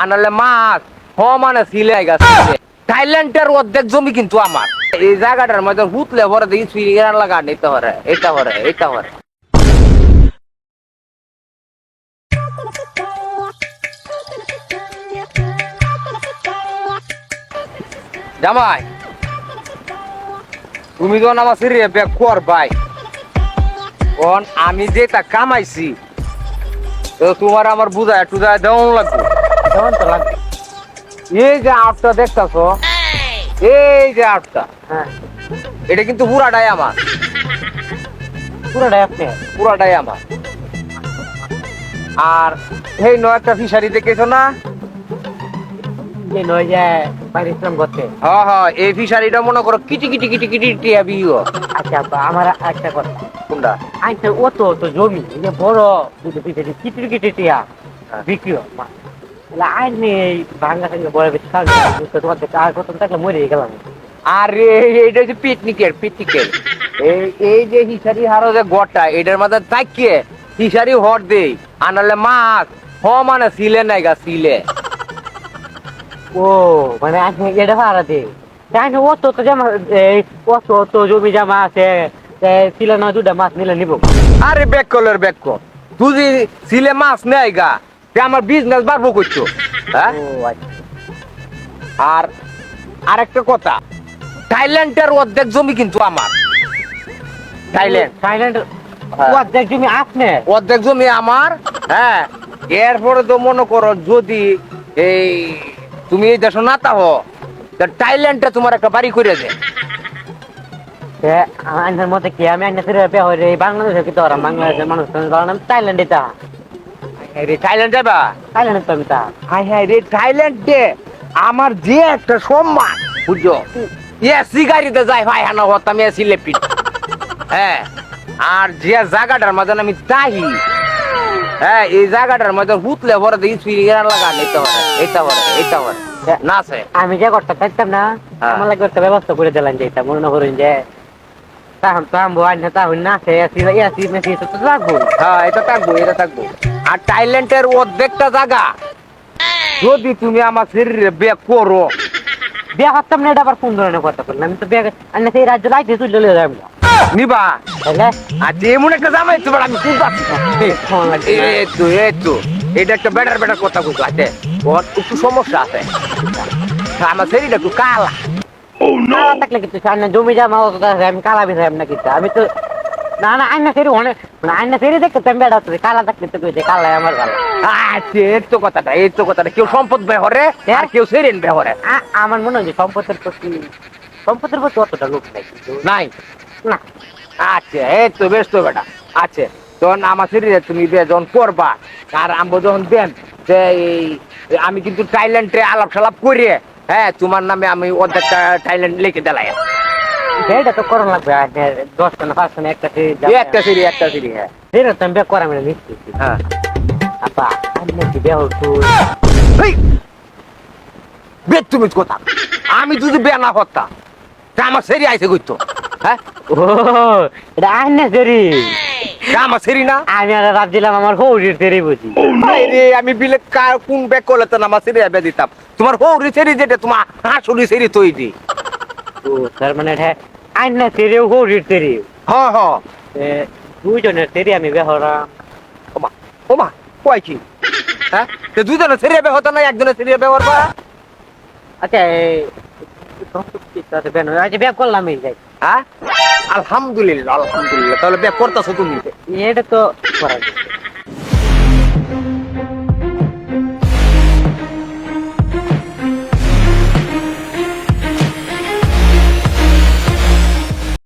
আনালে মাছ। হ মানে সিলাই গাছ। থাইল্যান্ডের অর্ধেক জমি কিন্তু আমার। এই জায়গাটার মধ্যে হুতলে ভরে দেখি সুইগার লাগা নিতে পারে এটা পারে এটা পারে জামাই, তুমি আমার সিরিয়ে কর ভাই আমি যেটা কামাইছি, তো তোমার আমার বুঝায় টুজায় দেওয়া লাগবে। কেমন তো লাগবে এই যে আটটা দেখতাছ এই যে আটটা হ্যাঁ এটা কিন্তু পুরাটাই আমার পুরোটাই আপনি পুরাটাই আমার আর এই নয় একটা ফিশারি দেখেছ না নয় যে বাইরে করতে এই ফিশারিটা মনে করো কিটি কিটি কিটি কিটি টিয়া বিও আচ্ছা আব্বা, আমার একটা কথা কোনটা অত অত জমি বড় কিটির কিটি টিয়া বিক্রি হয় মা তাহলে আইন ভাঙ্গা থেকে বড় বেশি খাওয়া তোমার থেকে আর কত থাকলে মরে গেলাম। আরে এইটা হচ্ছে পিকনিকের পিকনিকের। এই যে হিসারি হারো যে গড়টা এটার মধ্যে থাকিয়ে হিসারি হর দেই। আনালে মাছ হ মানে সিলে নাই গা সিলে। ও মানে আপনি এটা ভাড়া দে জানি অত তো জামা এই অত অত জমি জামা আছে ছিল না দুটা মাছ নিলে নিব। আরে ব্যাক কলের ব্যাক কর তুই সিলে মাছ নেই গা আমার বিজনেস বাড়বো করছ হ্যাঁ? আচ্ছা। আর আরেকটা কথা থাইল্যান্ডের অর্ধেক জমি কিন্তু আমার। থাইল্যান্ড। অর্ধেক জমি আপনি? অর্ধেক জমি আমার হ্যাঁ। এরপরে তো মনে করো যদি এই তুমি এই দেশ না তাহ থাইল্যান্ডে তোমার একটা বাড়ি করে দে। আইনের মধ্যে কি আমি আইনের বিয়ে হয়ে বাংলাদেশে কি তো বাংলাদেশের মানুষ থাইল্যান্ডে তা। রে থাইল্যান্ড যাবা? থাইল্যান্ডে তো আমি তা। হাই হাই রে থাইল্যান্ডে আমার যে একটা সম্মান বুঝছ? এসি গাড়িতে যাই ভাই হানা হতাম এসি লেপিট হ্যাঁ আর যে জায়গাটার মধ্যে আমি তাহি হ্যাঁ এই জায়গাটার মধ্যে হুতলে ভরে দেখি সুইগার লাগা নিতে পারে এটা পারে এটা পারে না আছে? আমি যে করতে চাইতাম না হ্যাঁ। আমার লাগে একটা ব্যবস্থা করে দিলাম যে এটা মনে করেন যে তাহলে তো আমি আইন তাহলে না সে এসি এসি মেসি তো লাগবো হ্যাঁ এটা থাকব এটা থাকব। আর থাইল্যান্ডের অর্ধেকটা জায়গা। যদি তুমি আমার শরীরে বেক করো। বিয়ে করতাম না এটা আবার কোন ধরনের কথা বললাম আমি তো বিয়ে সেই রাজ্য লাইতে তুই চলে যাব। নিবা। তাহলে? আর এমন একটা জামাই তোমার আমি খুব এই তো এই তো। এটা একটা বেটার বেটার কথা কইছো আছে ওর একটু সমস্যা আছে। আমার শরীরটা একটু কালা। কালা থাকলে কিন্তু জমি জমা আমি কালা বিষয় না কিন্তু। আমি তো আমি আমার কালা। আচ্ছা তো কথাটা তো কথাটা কেউ সম্পদ বেহরে আর কেউ সেরেন বেহরে। আমার মনে হয় সম্পদের প্রতি সম্পদের প্রতি অতটা লোক নাই নাই? না। আচ্ছা এই তো বেশ তো বেটা। আচ্ছা তখন আমার শরীরে তুমি যখন করবা আর আমবো যখন দেন যে আমি কিন্তু থাইল্যান্ডে আলাপ সালাপ করে হ্যাঁ তোমার নামে আমি অর্ধেকটা থাইল্যান্ড লিখে দিলাই সেটা তো করণ লাগবে না পাঁচটা একটা এই একটা সিঁড়ি একটা সিঁড়ি হ্যাঁ। সেটা তো আমি বিয়ে করা মানে নিশ্চিত। হ্যাঁ। আপা আমি নাকি বিয়ে হতো এই! বেদ তুমি কথা। আমি যদি বিয়া না করতাম তা আমার সেরি আইসে করতো হ্যাঁ? ও এটা আইনা সেরি আমার সেরি না? আমি আর ভাবছিলাম আমার হৌরির সেরি বুঝি। রে আমি বিলে কার কোন ব্যাগ করলে তো আমার সেরি দিতাম। তোমার হৌরি সেরি যেটা তোমার হাঁসুরি সেরি তৈরি। ও তার মানে এটা আইনা হ্যাঁ হ্যাঁ দুইজনের সেরি আমি বিয়ে হলাম ওমা ওমা কয় কি? হ্যাঁ তো দুজনের সেরি আইবে হতো না একজনের সেরি আইবে করবা আচ্ছা আচ্ছা করলাম এই যাই হ্যাঁ? আলহামদুলিল্লাহ আলহামদুলিল্লাহ। তাহলে ব্যাগ করতেছো তুমি। এটা তো করা যায়।